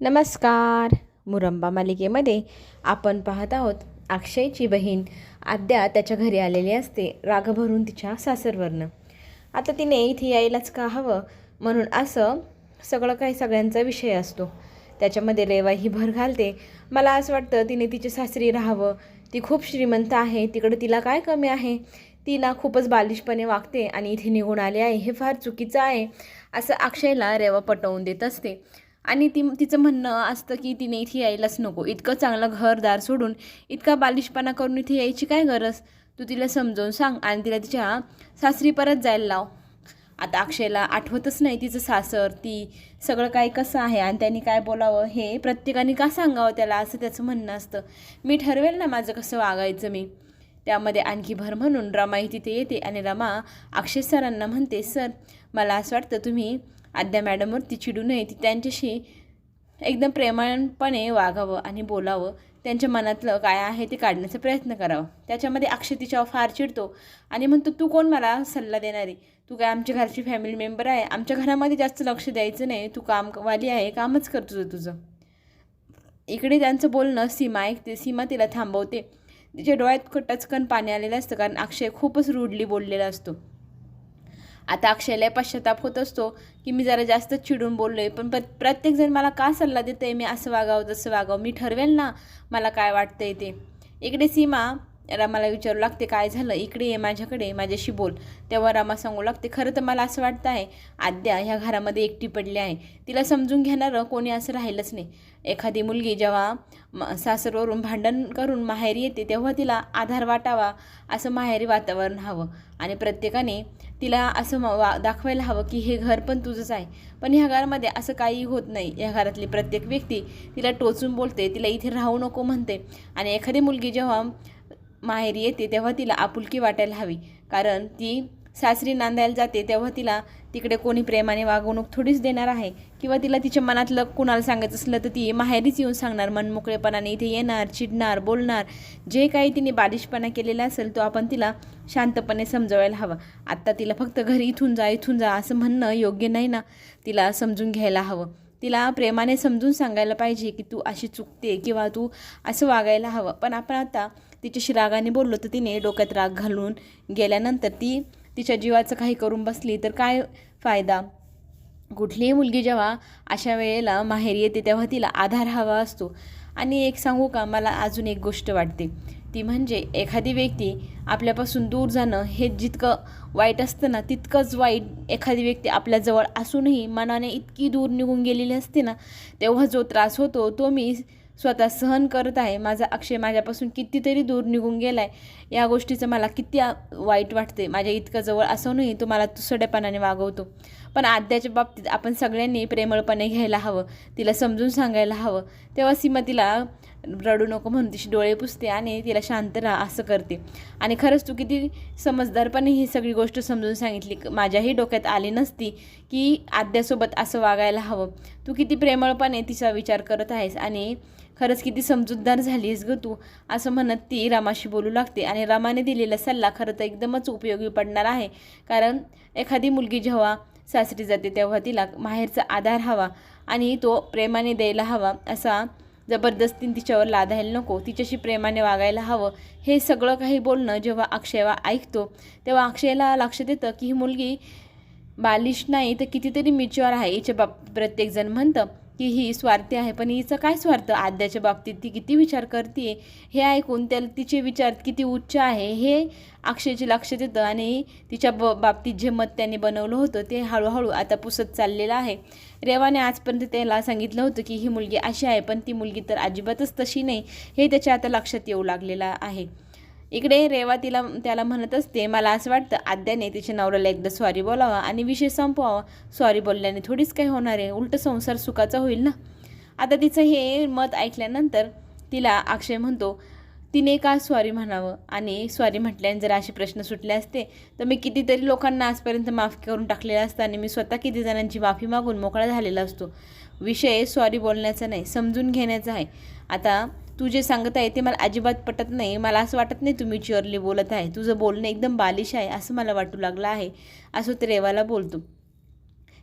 नमस्कार. मुरंबा मालिकेमध्ये आपण पाहत आहोत अक्षयची बहीण आद्या त्याच्या घरी आलेली असते राग भरून तिच्या सासरवरनं. आता तिने इथे यायलाच का हवं? म्हणून असं सगळं काही सगळ्यांचा विषय असतो. त्याच्यामध्ये रेवा ही भर घालते. मला असं वाटतं तिने तिची सासरी राहावं. ती खूप श्रीमंत आहे. तिकडे तिला काय कमी आहे? ती ना खूपच बालिशपणे वागते आणि इथे निघून आले आहे हे फार चुकीचं आहे असं अक्षयला रेवा पटवून देत असते. आणि ती तिचं म्हणणं असतं की तिने इथे यायलाच नको. इतकं चांगलं घरदार सोडून इतका बालिशपणा करून इथे यायची काय गरज? तू तिला समजावून सांग आणि तिला तिच्या सासरी परत जायला लाव. आता अक्षयला आठवतच नाही तिचं सासर ती सगळं काय कसं आहे आणि त्यांनी काय बोलावं हे प्रत्येकाने का सांगावं त्याला असं त्याचं म्हणणं असतं. मी ठरवेल ना माझं कसं वागायचं मी. त्यामध्ये आणखी भर म्हणून रमाही तिथे येते आणि रमा अक्षय सरांना म्हणते सर मला असं वाटतं तुम्ही आद्या मॅडमवरती चिडू नये. ती त्यांच्याशी एकदम प्रेमानपणे वागावं आणि बोलावं. त्यांच्या मनातलं काय आहे ते काढण्याचा प्रयत्न करावा. त्याच्यामध्ये अक्षय तिच्यावर फार चिडतो. आणि म्हणतो तू कोण मला सल्ला देणारी? तू काय आमच्या घरची फॅमिली मेंबर आहे? आमच्या घरामध्ये जास्त लक्ष द्यायचं नाही. तू कामवाली आहे. कामच कर तुझं तुझं. इकडे त्यांचं बोलणं सीमा ऐकते. सीमा तिला थांबवते. तिच्या डोळ्यात टचकन पाणी आलेलं असतं. कारण अक्षय खूपच रूडली बोललेला असतो. आता अक्षयला पश्चाताप होत असतो की मी जरा जास्त चिडून बोललो आहे पण प्रत्येकजण मला का सल्ला देतं आहे मी असं वागावं तसं वागावं. मी ठरवेल ना मला काय वाटतंय ते. इकडे सीमा रामाला विचारू लागते काय झालं? इकडे ये माझ्याकडे माझ्याशी बोल. तेव्हा रामा सांगू लागते खरं तर मला असं वाटतं आहे आद्या ह्या घरामध्ये एकटी पडली आहे. तिला समजून घेणारं कोणी असं राहिलंच नाही. एखादी मुलगी जेव्हा सासरवरून भांडण करून माहेरी येते तेव्हा तिला आधार वाटावा असं माहेरी वातावरण हवं. आणि प्रत्येकाने तिला असं वा दाखवायला हवं की हे घर पण तुझंच आहे. पण ह्या घरामध्ये असं काही होत नाही. या घरातली प्रत्येक व्यक्ती तिला टोचून बोलते तिला इथे राहू नको म्हणते. आणि एखादी मुलगी जेव्हा माहेरी येते तेव्हा तिला आपुलकी वाटायला हवी. कारण ती सासरी नांदायला जाते तेव्हा तिला तिकडे कोणी प्रेमाने वागवणूक थोडीच देणार आहे. किंवा तिला तिच्या मनातलं कुणाला सांगायचं असलं तर ती माहेरीच येऊन सांगणार मनमोकळेपणाने इथे येणार चिडणार बोलणार. जे काही तिने बालिशपणा केलेला असेल तो आपण तिला शांतपणे समजवायला हवं. आत्ता तिला फक्त घरी इथून जा इथून जा असं म्हणणं योग्य नाही ना. तिला समजून घ्यायला हवं. तिला प्रेमाने समजून सांगायला पाहिजे की तू अशी चुकते किंवा तू असं वागायला हवं. पण आपण आता तिच्याशी रागाने बोललो तर तिने डोक्यात राग घालून गेल्यानंतर ती तिच्या जीवाचं काही करून बसली तर काय फायदा? कुठलीही मुलगी जेव्हा अशा वेळेला माहेर येते तेव्हा तिला आधार हवा असतो. आणि एक सांगू का? मला अजून एक गोष्ट वाटते. ती म्हणजे एखादी व्यक्ती आपल्यापासून दूर जाणं हे जितकं वाईट असतं ना तितकंच वाईट एखादी व्यक्ती आपल्याजवळ असूनही मनाने इतकी दूर निघून गेलेली असते ना तेव्हा जो त्रास होतो तो मी स्वतः सहन करत आहे. माझा अक्षय माझ्यापासून कितीतरी दूर निघून गेला आहे या गोष्टीचं मला किती वाईट वाटते माझ्या इतकं जवळ असूनही तो मला तुसडेपणाने वागवतो. पण आद्याच्या बाबतीत आपण सगळ्यांनी प्रेमळपणे घ्यायला हवं. तिला समजून सांगायला हवं. तेव्हा सीमा तिला रडू नको म्हणून तिची डोळे पुसते आणि तिला शांत राहा असं करते. आणि खरंच तू किती समजदारपणे ही सगळी गोष्ट समजून सांगितली. माझ्याही डोक्यात आली नसती की आद्यासोबत असं वागायला हवं. तू किती प्रेमळपणे तिचा विचार करत आहेस आणि खरंच किती समजूतदार झालीस ग तू. असं म्हणत ती रामाशी बोलू लागते आणि रामाने दिलेला सल्ला खरं तर एकदमच उपयोगी पडणार आहे. कारण एखादी मुलगी जेव्हा सासरी जाते तेव्हा तिला माहेरचा आधार हवा आणि तो प्रेमाने द्यायला हवा असा जबरदस्तीने तिच्यावर लादायला नको. तिच्याशी प्रेमाने वागायला हवं. हे सगळं काही बोलणं जेव्हा अक्षयवा ऐकतो तेव्हा अक्षयला लक्षात येतं की ही मुलगी बालिश नाही तर कितीतरी मिच्युअर आहे. हिच्या बाब प्रत्येकजण म्हणतं की ही स्वार्थी आहे पण हिचं काय स्वार्थ? आद्याच्या बाबतीत ती किती विचार करते हे ऐकून त्याला तिचे विचार किती उच्च आहे हे अक्षयचे लक्षात येतं आणि तिच्या ब बाबतीत जे मत त्यांनी बनवलं होतं ते हळूहळू आता पुसत चाललेलं आहे. रेवाने आजपर्यंत त्याला सांगितलं होतं की ही मुलगी अशी आहे पण ती मुलगी तर अजिबातच तशी नाही. हे त्याच्या आता लक्षात येऊ लागलेलं आहे. इकडे रेवा तिला त्याला म्हणत असते मला असं वाटतं आद्याने तिच्या नवऱ्याला एकदा सॉरी बोलावा आणि विषय संपवावा. सॉरी बोलल्याने थोडीच काही होणार आहे. उलट संसार सुखाचा होईल ना? आता तिचं हे मत ऐकल्यानंतर तिला अक्षय म्हणतो तिने का सॉरी म्हणावं? आणि सॉरी म्हटल्याने जर असे प्रश्न सुटले असते तर मी कितीतरी लोकांना आजपर्यंत माफ करून टाकलेलं असतं आणि मी स्वतः किती जणांची माफी मागून मोकळा झालेला असतो. विषय सॉरी बोलण्याचा नाही समजून घेण्याचा आहे. आता तू जे सांगत आहे ते मला अजिबात पटत नाही. मला असं वाटत नाही तुम्ही चिअरली बोलत आहे. तुझं बोलणं एकदम बालिश आहे असं मला वाटू लागलं आहे. असं ते रेवाला बोलतो.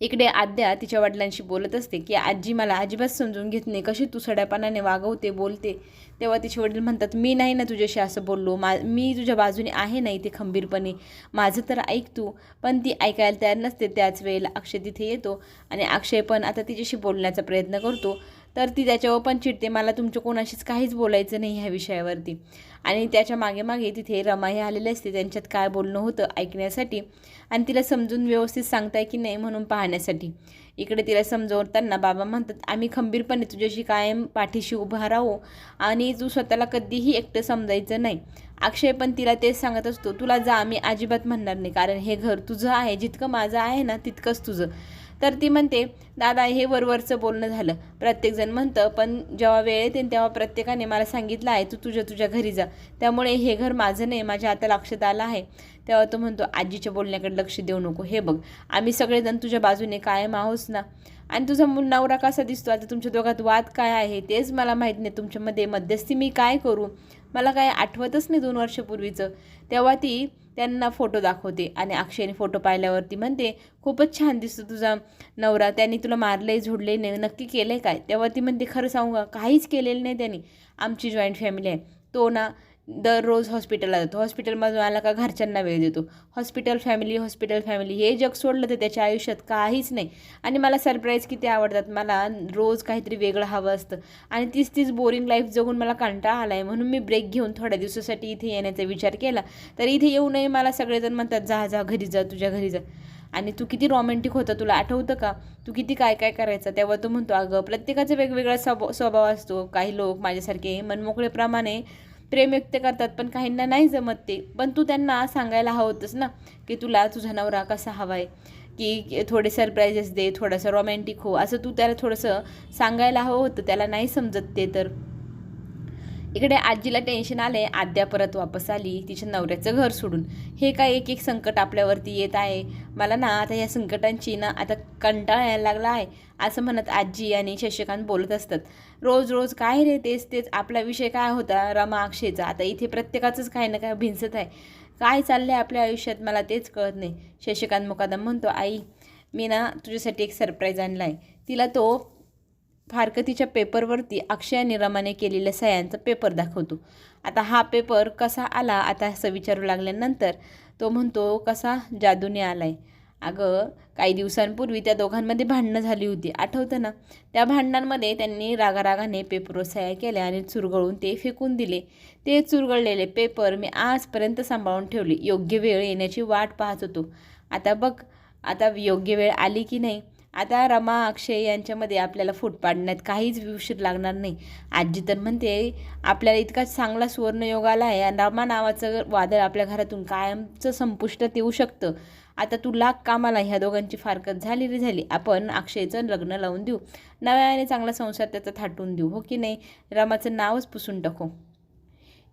इकडे आद्या तिच्या वडिलांशी बोलत असते की आजी मला अजिबात समजून घेत नाही. कशी तू सड्यापणाने वागवते बोलते? तेव्हा तिचे वडील म्हणतात मी नाही ना तुझ्याशी असं बोललो. मा मी तुझ्या बाजूने आहे ना इथे खंबीरपणे. माझं तर ऐक तू. पण ती ऐकायला तयार नसते. त्याच वेळेला अक्षय तिथे येतो आणि अक्षय पण आता तिच्याशी बोलण्याचा प्रयत्न करतो. तर ती त्याच्यावर पण चिडते. मला तुमच्या कोणाशीच काहीच बोलायचं नाही ह्या विषयावरती. आणि त्याच्यामागे मागे तिथे रमा हे आलेले असते. त्यांच्यात काय बोलणं होतं ऐकण्यासाठी. आणि तिला समजून व्यवस्थित सांगताय की नाही म्हणून पाहण्यासाठी. इकडे तिला समजवताना बाबा म्हणतात आम्ही खंबीरपणे तुझ्याशी कायम पाठीशी उभा राहू आणि तू स्वतःला कधीही एकटं समजायचं नाही. अक्षय पण तिला तेच सांगत असतो तुला जा आम्ही अजिबात म्हणणार नाही. कारण हे घर तुझं आहे. जितकं माझं आहे ना तितकंच तुझं. तर ती म्हणते दादा हे वरवरचं बोलणं झालं. प्रत्येकजण म्हणतं पण जेव्हा वेळ येते तेव्हा प्रत्येकाने मला सांगितलं आहे तू तुझ्या तुझ्या घरी जा. त्यामुळे हे घर माझं नाही माझ्या आता लक्षात आलं आहे. तेव्हा तो म्हणतो आजीच्या बोलण्याकडे लक्ष देऊ नको हे बघ आम्ही सगळेजण तुझ्या बाजूने कायम आहोस ना. आणि तुझा मु नवरा कसा दिसतो? आता तुमच्या दोघात वाद काय आहे तेच मला माहीत नाही. तुमच्यामध्ये मध्यस्थी मी काय करू? मला काय आठवतच नाही दोन वर्षापूर्वीचं. तेव्हा ती त्यांना फोटो दाखवते आणि अक्षयने फोटो पाहिल्यावरती म्हणते खूपच छान दिसतो तुझा नवरा. त्यांनी तुला मारले झोडले नाही नक्की केलं आहे काय? तेव्हा ती म्हणते खरं सांगू का? काहीच केलेलं नाही त्यांनी. आमची जॉईंट फॅमिली आहे. तो ना दररोज हॉस्पिटलला जातो. हॉस्पिटलमधून आला का घरच्यांना वेळ देतो. हॉस्पिटल फॅमिली हॉस्पिटल फॅमिली हे जग सोडलं तर त्याच्या आयुष्यात काहीच नाही. आणि मला सरप्राईज किती आवडतात. मला रोज काहीतरी वेगळं हवं असतं. आणि तीच तीच बोरिंग लाईफ जगून मला कंटाळा आला आहे म्हणून मी ब्रेक घेऊन थोड्या दिवसासाठी इथे येण्याचा विचार केला. तर इथे येऊ नये मला सगळेजण म्हणतात जा जा घरी जा तुझ्या घरी जा. आणि तू किती रॉमॅन्टिक होता तुला आठवतं का? तू किती काय काय करायचं? तेव्हा तो म्हणतो अगं प्रत्येकाचा वेगवेगळा स्वभाव स्वभाव असतो. काही लोक माझ्यासारखे मनमोकळेप्रमाणे प्रेम व्यक्त करतात पण काहींना नाही जमत ते. पण तू त्यांना सांगायला हवं होतंस ना की तुला तुझा नवरा कसा हवा आहे की थोडे सरप्राईजेस दे थोडंसं रोमॅन्टिक हो. असं तू त्याला थोडंसं सांगायला हवं होतं त्याला नाही समजत ते तर. इकडे आजीला टेन्शन आलं आहे आद्या परत वापस आली. तिच्या नवऱ्याचं घर सोडून. हे काय एक एक संकट आपल्यावरती येत आहे. मला ना आता या संकटांची ना आता कंटाळा यायला लागला आहे. असं म्हणत आजी आणि शशिकांत बोलत असतात. रोज रोज काय रे तेच तेच आपला विषय काय होता? रमा अक्षयचा. आता इथे प्रत्येकाचंच काही ना काय भिंसत आहे. काय चाललं आहे आपल्या आयुष्यात मला तेच कळत नाही. शशिकांत मुकादम म्हणतो आई मी ना तुझ्यासाठी एक सरप्राईज आणला आहे तिला तो फारकतीच्या पेपरवरती अक्षय आणि रमाने केलेल्या सह्यांचा पेपर दाखवतो. आता हा पेपर कसा आला आता असं विचारू लागल्यानंतर तो म्हणतो कसा जादूने आलाय. अगं काही दिवसांपूर्वी त्या दोघांमध्ये भांडणं झाली होती. आठवतं ना? त्या भांडणांमध्ये त्यांनी रागारागाने पेपरवर सह्या केल्या आणि चुरगळून ते फेकून दिले. ते चुरगळलेले पेपर मी आजपर्यंत सांभाळून ठेवले. योग्य वेळ येण्याची वाट पाहत होतो. आता बघ आता योग्य वेळ आली की नाही? आता रमा अक्षय यांच्यामध्ये आपल्याला फूट पाडण्यात काहीच उशीर लागणार नाही. आजी तर म्हणते आपल्याला इतका चांगला सुवर्णयोग आला आहे आणि रमा नावाचं वादळ आपल्या घरातून कायमचं संपुष्टात येऊ शकतं. आता तू लाख कामाला ह्या दोघांची फारकत झाली रे झाली. आपण अक्षयचं लग्न लावून देऊ. नव्याने चांगला संसार त्याचा थाटून देऊ हो की नाही? रमाचं नावच पुसून टाकू.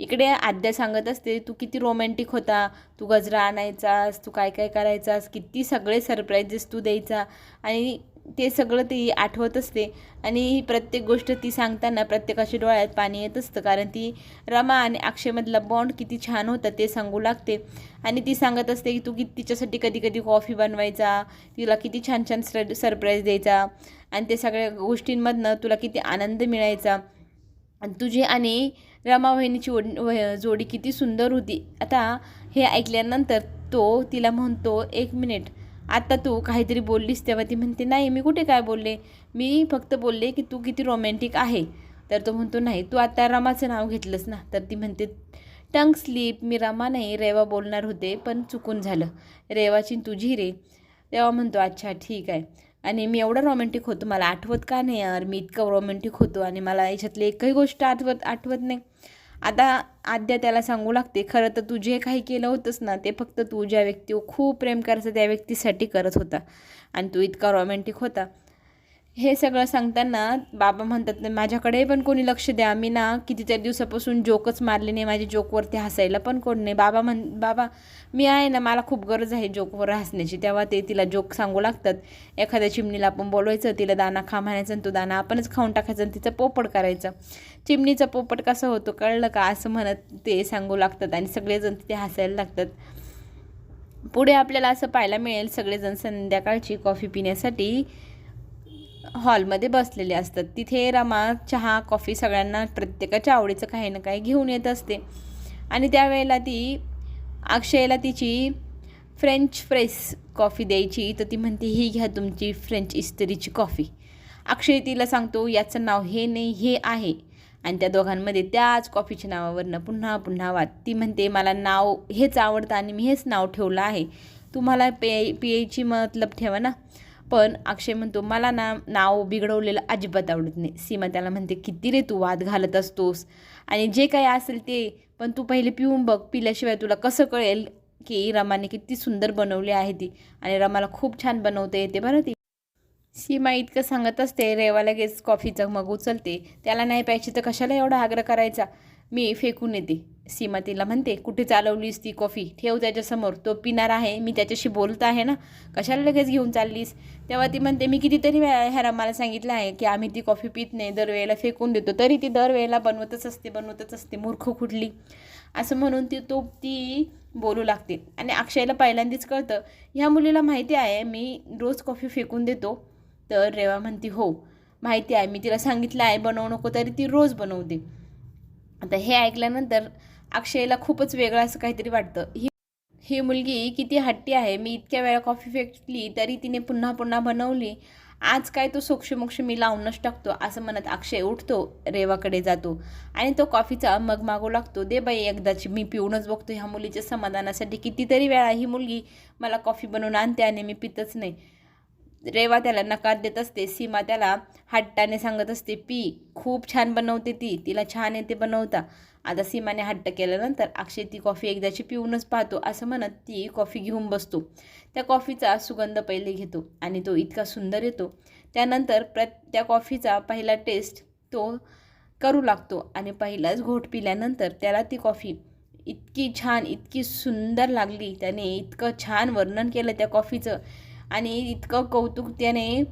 इकडे आद्या सांगत असते तू किती रोमॅन्टिक होता तू गजरा आणायचास तू काय काय करायचास किती सगळे सरप्राईजेस तू द्यायचा. आणि ते सगळं ती आठवत असते. आणि प्रत्येक गोष्ट ती सांगताना प्रत्येकाच्या डोळ्यात पाणी येत असतं कारण ती रमा आणि अक्षयमधला बॉन्ड किती छान होता ते सांगू लागते. आणि ती सांगत असते की तू किती तिच्यासाठी कधी कधी कॉफी बनवायचा तिला किती छान छान सर सरप्राईज द्यायचा. आणि ते सगळ्या गोष्टींमधनं तुला किती आनंद मिळायचा. तुझी आणि रमा वहिनीची जोडी किती सुंदर होती. आता हे ऐकल्यानंतर तो तिला म्हणतो एक मिनिट. आता तू काहीतरी बोललीस तेव्हा ती म्हणते नाही मी कुठे काय बोलले? मी फक्त बोलले की तू किती रोमॅन्टिक आहे. तर तो म्हणतो नाही तू आता रमाचं नाव घेतलंस ना. तर ती म्हणते टंग स्लीप मी रमा नाही रेवा बोलणार होते पण चुकून झालं. रेवाची तुझी रे. तेव्हा म्हणतो अच्छा ठीक आहे. आणि मी एवढं रोमॅन्टिक होतो. मला आठवत का नाही यार? मी इतकं रोमॅन्टिक होतो आणि मला याच्यातली एकही गोष्ट आठवत आठवत नाही. आता आद्या त्याला सांगू लागते खरं तर तू जे काही केलं होतंस ना ते फक्त तू ज्या व्यक्तीवर खूप प्रेम करायचं त्या व्यक्तीसाठी करत होता. आणि तू इतका रोमॅन्टिक होता. हे सगळं सांगताना बाबा म्हणतात माझ्याकडे पण कोणी लक्ष द्या. मी ना कितीतरी दिवसापासून जोकच मारले नाही. माझ्या जोकवरती हसायला पण कोण नाही. बाबा म्हण बाबा मी आहे ना मला खूप गरज आहे जोकवर हसण्याची. तेव्हा ते तिला जोक सांगू लागतात. एखाद्या चिमणीला आपण बोलवायचं तिला दाना खा म्हणायचं आणि तो दाना आपणच खाऊन टाकायचा आणि तिचं पोपट करायचं. चिमणीचा पोपट कसं होतो कळलं का? असं म्हणत ते सांगू लागतात आणि सगळेजण तिथे हसायला लागतात. पुढे आपल्याला असं पाहायला मिळेल सगळेजण संध्याकाळची कॉफी पिण्यासाठी. हॉलमध्ये बसलेले असतात. तिथे रमा चहा कॉफी सगळ्यांना प्रत्येकाच्या आवडीचं काही ना काही घेऊन येत असते. आणि त्यावेळेला ती अक्षयला तिची फ्रेंच फ्रेस कॉफी द्यायची. तर ती म्हणते ही घ्या तुमची फ्रेंच इस्त्रीची कॉफी अक्षय तिला सांगतो याचं नाव हे नाही हे आहे. आणि त्या दोघांमध्ये त्याच कॉफीच्या नावावरनं पुन्हा पुन्हा वाद. ती म्हणते मला नाव हेच आवडतं आणि मी हेच नाव ठेवलं आहे. तुम्हाला पे पियायची मतलब ठेवा ना. पण अक्षय म्हणतो मला ना नाव बिघडवलेलं अजिबात आवडत नाही. सीमा त्याला म्हणते किती रे तू वाद घालत असतोस. आणि जे काही असेल ते पण तू पहिले पिऊन बघ पिल्याशिवाय तुला कसं कळेल की रमाने किती सुंदर बनवली आहे ती आणि रमाला खूप छान बनवता येते बरं ती. सीमा इतकं सांगत असते रेवा लगेच कॉफीचं मग उचलते. त्याला नाही प्यायची तर कशाला एवढा आग्रह करायचा? मी फेकून येते. सीमा तिला म्हणते कुठे चालवलीस ती कॉफी? ठेव त्याच्यासमोर तो पिणार आहे. मी त्याच्याशी बोलत आहे ना. कशाला लगेच घेऊन चाललीस? तेव्हा ती म्हणते मी कितीतरी वेळा ह्याला मला सांगितलं आहे की आम्ही ती कॉफी पित नाही. दरवेळेला फेकून देतो. तरी ती दरवेळेला बनवतच असते बनवतच असते. मूर्ख कुठली? असं म्हणून ती तो ती बोलू लागते. आणि अक्षयला पहिल्यांदाच कळतं ह्या मुलीला माहिती आहे मी रोज कॉफी फेकून देतो. तर रेवा म्हणते हो माहिती आहे. मी तिला सांगितलं आहे बनवू नको. तरी ती रोज बनवते. आता हे ऐकल्यानंतर अक्षयला खूपच वेगळं असं काहीतरी वाटतं. ही ही मुलगी किती हट्टी आहे. मी इतक्या वेळा कॉफी फेकली तरी तिने पुन्हा पुन्हा बनवली. आज काय तो सोक्षमोक्ष मी लावूनच टाकतो असं म्हणत अक्षय उठतो रेवाकडे जातो. आणि तो कॉफीचा मग मागू लागतो. दे बाई एकदाची मी पिऊनच बघतो ह्या मुलीच्या समाधानासाठी. कितीतरी वेळा ही मुलगी मला कॉफी बनवून आणते आणि मी पितच नाही. रेवा त्याला नकार देत असते. सीमा त्याला हट्टाने सांगत असते पी खूप छान बनवते ती. तिला छान येते बनवता. आता सीमाने हट्ट केल्यानंतर अक्षय ती कॉफी एकदाची पिऊनच पाहतो असं म्हणत ती कॉफी घेऊन बसतो. त्या कॉफीचा सुगंध पहिले घेतो आणि तो इतका सुंदर येतो. त्यानंतर प्र त्या कॉफीचा पहिला टेस्ट तो करू लागतो आणि पहिलाच घोट पिल्यानंतर त्याला ती कॉफी इतकी छान इतकी सुंदर लागली. त्याने इतकं छान वर्णन केलं त्या कॉफीचं आणि इतकं कौतुक त्याने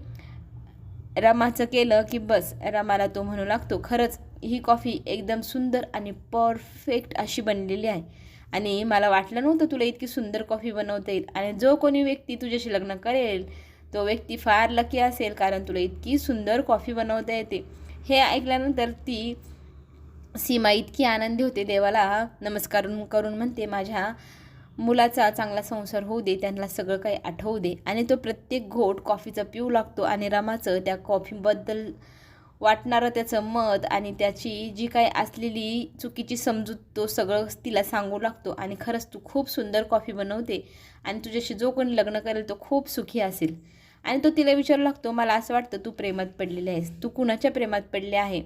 रमाचं केलं की बस रमाला तो म्हणू लागतो खरंच ही कॉफी एकदम सुंदर आणि परफेक्ट अशी बनलेली आहे. आणि मला वाटलं नव्हतं तुला इतकी सुंदर कॉफी बनवता येईल. आणि जो कोणी व्यक्ती तुझ्याशी लग्न करेल तो व्यक्ती फार लकी असेल कारण तुला इतकी सुंदर कॉफी बनवता येते. हे ऐकल्यानंतर ती सीमा इतकी आनंदी होते. देवाला नमस्कार करून म्हणते माझ्या मुलाचा चांगला संसार होऊ दे त्यांना सगळं काही आठवू दे. आणि तो प्रत्येक घोट कॉफीचा पिऊ लागतो आणि रमाचं त्या कॉफीबद्दल वाटणारं त्याचं मत आणि त्याची जी काय असलेली चुकीची समजूत तो सगळं तिला सांगू लागतो. आणि खरंच तू खूप सुंदर कॉफी बनवते आणि तुझ्याशी जो कोणी लग्न करेल तो खूप सुखी असेल. आणि तो तिला विचारू लागतो मला असं वाटतं तू प्रेमात पडलेली आहेस. तू कुणाच्या प्रेमात पडले आहे?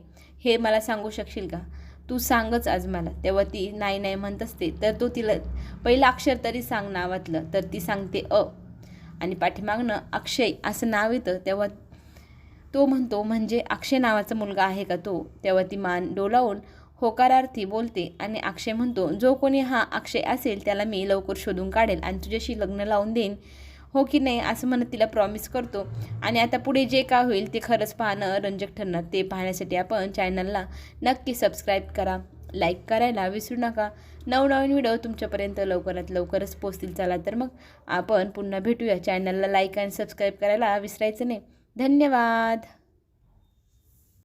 हे मला सांगू शकशील का? तू सांगच आज मला. तेव्हा ती नाही नाही म्हणत असते. तर तो तिला पहिलं अक्षर तरी सांग नावातलं तर ती सांगते अ. आणि पाठीमागनं अक्षय असं नाव येतं तेव्हा तो म्हणतो म्हणजे अक्षय नावाचा मुलगा आहे का तो? तेव्हा ती मान डोलावून होकारार्थी बोलते आणि अक्षय म्हणतो जो कोणी हा अक्षय असेल त्याला मी लवकर शोधून काढेल आणि तुझ्याशी लग्न लावून देईन. हो की नाही? असं म्हणत तिला प्रॉमिस करतो. आणि आता पुढे जे काय होईल ते खरंच पाहणं रंजक ठरणार. ते पाहण्यासाठी आपण चॅनलला नक्की सबस्क्राईब करा लाईक करायला विसरू नका. नवनवीन व्हिडिओ तुमच्यापर्यंत लवकरात लवकरच पोचतील चला तर मग आपण पुन्हा भेटूया. चॅनलला लाईक आणि सबस्क्राईब करायला विसरायचं नाही. धन्यवाद.